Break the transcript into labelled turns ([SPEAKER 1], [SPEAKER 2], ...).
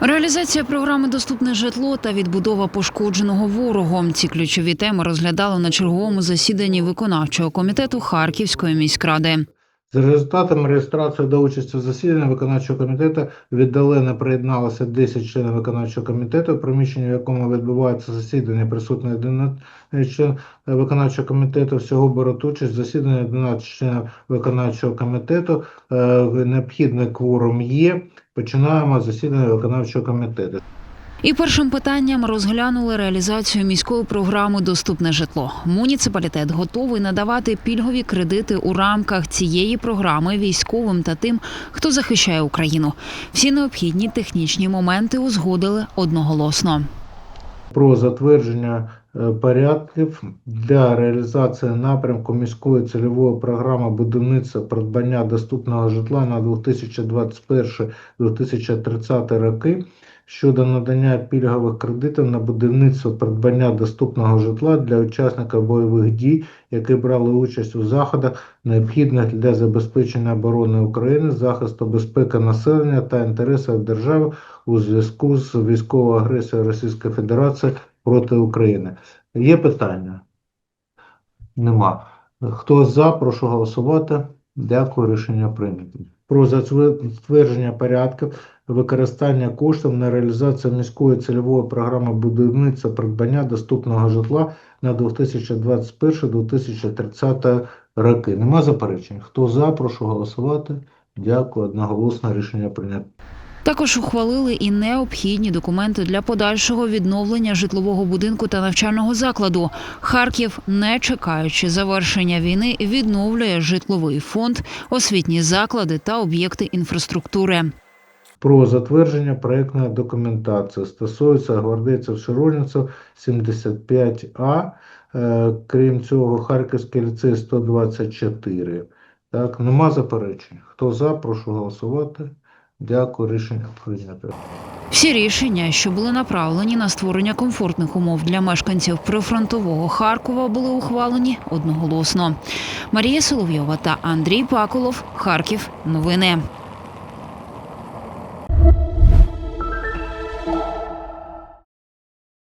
[SPEAKER 1] Реалізація програми Доступне житло та відбудова пошкодженого ворогом. Ці ключові теми розглядали на черговому засіданні виконавчого комітету Харківської міськради.
[SPEAKER 2] За результатами реєстрації до участі в засіданні виконавчого комітету віддалено приєдналося 10 членів виконавчого комітету, в приміщенні, в якому відбувається засідання, присутні 11 член виконавчого комітету. Всього беруть участь в засіданні 11 членів виконавчого комітету. Е, Необхідний кворум є. Починаємо засідання виконавчого комітету.
[SPEAKER 1] І першим питанням розглянули реалізацію міської програми Доступне житло. Муніципалітет готовий надавати пільгові кредити у рамках цієї програми військовим та тим, хто захищає Україну. Всі необхідні технічні моменти узгодили одноголосно.
[SPEAKER 2] про затвердження е, порядків для реалізації напрямку міської цільової програми будівництва придбання доступного житла на 2021-2030 роки щодо надання пільгових кредитів на будівництво придбання доступного житла для учасників бойових дій, які брали участь у заходах, необхідних для забезпечення оборони України, захисту безпеки населення та інтересів держави у зв'язку з військовою агресією Російської Федерації проти України. Є питання? Нема. Хто за, прошу голосувати. Дякую, рішення прийнято. Про затвердження порядку використання коштів на реалізацію міської цільової програми будівництва придбання доступного житла на 2021-2030 роки. Нема заперечень. Хто за, прошу голосувати. Дякую. Одноголосно рішення прийнято.
[SPEAKER 1] Також ухвалили і необхідні документи для подальшого відновлення житлового будинку та навчального закладу. Харків, не чекаючи завершення війни, відновлює житловий фонд, освітні заклади та об'єкти інфраструктури.
[SPEAKER 2] про затвердження проектної документації стосується гвардейців Широльниців 75А, е, крім цього, Харківський ліцей 124. Так, нема заперечень. Хто за, прошу голосувати. Дякую, рішення прийнято.
[SPEAKER 1] Всі рішення, що були направлені на створення комфортних умов для мешканців прифронтового Харкова, були ухвалені одноголосно. Марія Соловйова та Андрій Паколов. Харків. Новини.